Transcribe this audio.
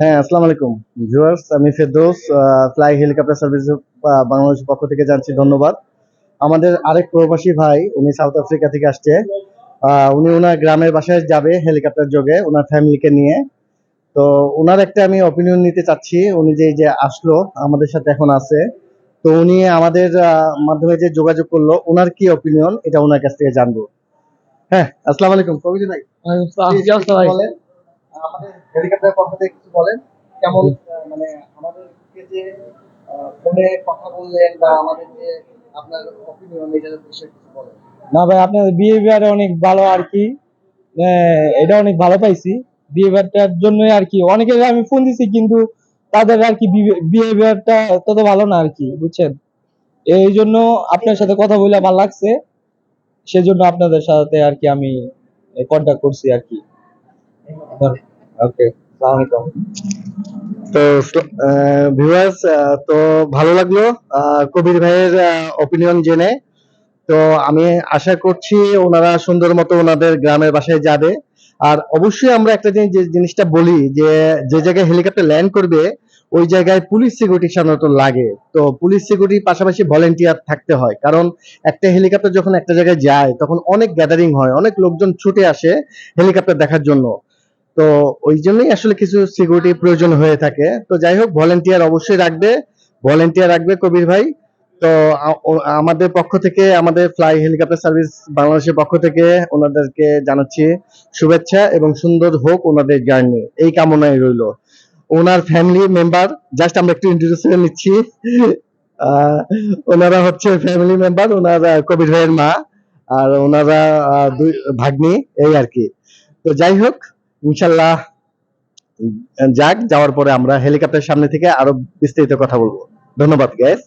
হ্যাঁ আসসালামু আলাইকুম। ভিউয়ার্স আমি ফেরদৌস ফ্লাই হেলিকপ্টার সার্ভিস বাংলাদেশের পক্ষ থেকে জানছি ধন্যবাদ। আমাদের আরেক প্রবাসী ভাই উনি সাউথ আফ্রিকা থেকে আসছে। উনি ওনার গ্রামের বাসায় যাবে হেলিকপ্টার যোগে ওনার ফ্যামিলিকে নিয়ে। তো ওনার একটা আমি অপিনিয়ন নিতে চাচ্ছি উনি যে যে আসলো আমাদের সাথে এখন আছে। তো উনি আমাদের মাধ্যমে যে যোগাযোগ করল ওনার কি অপিনিয়ন এটা ওনার কাছ থেকে জানব। হ্যাঁ আসসালামু আলাইকুম কবিতা ভাই। আমাদের হেলিকপ্টার থেকে কিছু বলেন? কেমন মানে আমাদেরকে যে ফোনে কথা বললেন বা আমাদের যে আপনার অপিনিয়ন এটার বিষয়ে কিছু বলেন। না ভাই আপনার বিহেভিয়ার অনেক ভালো আর কি। এটা অনেক ভালো পাইছি। বিহেভিয়ারটার জন্য আর কি। অনেকে আমি ফোন দিছি কিন্তু তাদের আর কি বিহেভিয়ারটা তত ভালো না আর কি বুঝছেন? এই জন্য আপনার সাথে কথা বলে ভালো লাগছে। সেজন্য আপনাদের সাথে আর কি আমি কন্ট্যাক্ট করছি আর কি। ওকে আসসালামু তো ভিউয়ার্স তো ভালো লাগল কবির ভাইয়ের অপিনিয়ন জেনে। তো আমি আশা করছি ওনারা সুন্দর মতো ওনাদের গ্রামের বাসায় যাবে। আর অবশ্যই আমরা একটা জিনিস যে জিনিসটা বলি যে যে জায়গায় হেলিকপ্টার ল্যান্ড করবে ওই জায়গায় পুলিশ সিকিউরিটি সাধারণত লাগে। তো পুলিশ সিকিউরিটির পাশাপাশি ভলেন্টিয়ার থাকতে হয়। কারণ একটা হেলিকপ্টার যখন একটা জায়গায় যায় তখন অনেক গ্যাদারিং হয় অনেক লোকজন ছুটে আসে হেলিকপ্টার দেখার জন্য। তো ওই জন্যই আসলে কিছু সিকিউরিটি প্রয়োজন হয়ে থাকে। তো যাই হোক ভলেন্টিয়ার অবশ্যই রাখবে। ভলেন্টিয়ার রাখবে কবির ভাই। তো আমাদের পক্ষ থেকে, আমাদের ফ্লাই হেলিকপ্টার সার্ভিস বাংলাদেশের পক্ষ থেকে ওনাদেরকে জানাচ্ছি শুভেচ্ছা এবং সুন্দর হোক ওনাদের জার্নি এই কামনায় রইল। ওনার ফ্যামিলি মেম্বার জাস্ট আমরা একটু ইন্ট্রোডিউস করে নিচ্ছি। ওনারা হচ্ছে ফ্যামিলি মেম্বার ওনার কবির ভাইয়ের মা আর ওনারা দুই, ভাগ্নি, এই আর কি। তো যাই হোক ইনশাল্লাহ যাক যাওয়ার পরে আমরা হেলিকপ্টার সামনে থেকে আরও বিস্তারিত কথা বলব। ধন্যবাদ গ্যাস